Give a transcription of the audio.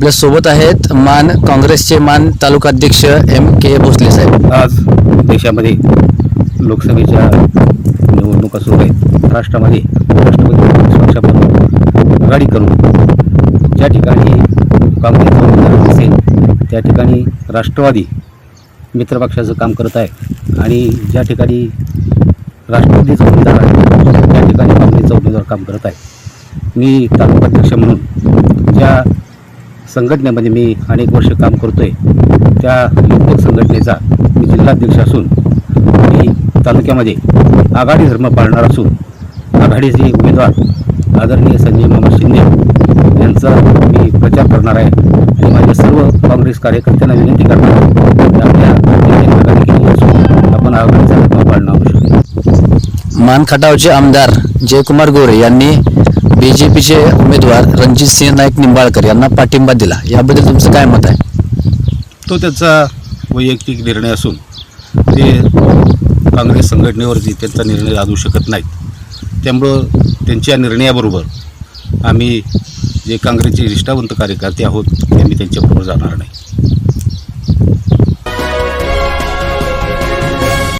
आपल्यासोबत आहेत मान काँग्रेसचे मान तालुका अध्यक्ष एम के भोसले साहेब. आज देशामध्ये लोकसभेच्या निवडणुका सुरू आहेत. राष्ट्रामध्ये राष्ट्रपती पक्षापासून आघाडी करून ज्या ठिकाणी काँग्रेस असेल त्या ठिकाणी राष्ट्रवादी मित्रपक्षाचं काम करत आहे आणि ज्या ठिकाणी राष्ट्रवादीचा उमेदवार आहे त्या ठिकाणी काँग्रेसचा उमेदवार काम करत आहे. मी तालुकाध्यक्ष म्हणून संघटनेमध्ये म्हणजे मी अनेक वर्ष काम करतो आहे त्या युवक संघटनेचा मी जिल्हाध्यक्ष असून मी तालुक्यामध्ये आघाडी धर्म पाळणार असून आघाडीचे उमेदवार आदरणीय संजय मामा शिंदे यांचा मी प्रचार करणार आहे. आणि माझ्या सर्व काँग्रेस कार्यकर्त्यांना विनंती करणार आहे आपल्या आघाडी केली असून आपण आघाडीचा धर्म पाळणं आवश्यक आहे मान खटावचे आमदार जयकुमार गोरे यांनी बी जे पीचे उमेदवार रणजित सिंह नाईक निंबाळकर यांना पाठिंबा दिला. याबद्दल तुमचं काय मत आहे? तो त्यांचा वैयक्तिक निर्णय असून ते काँग्रेस संघटनेवरती त्यांचा निर्णय लादू शकत नाहीत. त्यामुळं त्यांच्या निर्णयाबरोबर आम्ही जे काँग्रेसचे निष्ठावंत कार्यकर्ते आहोत ते आम्ही त्यांच्याबरोबर जाणार नाही.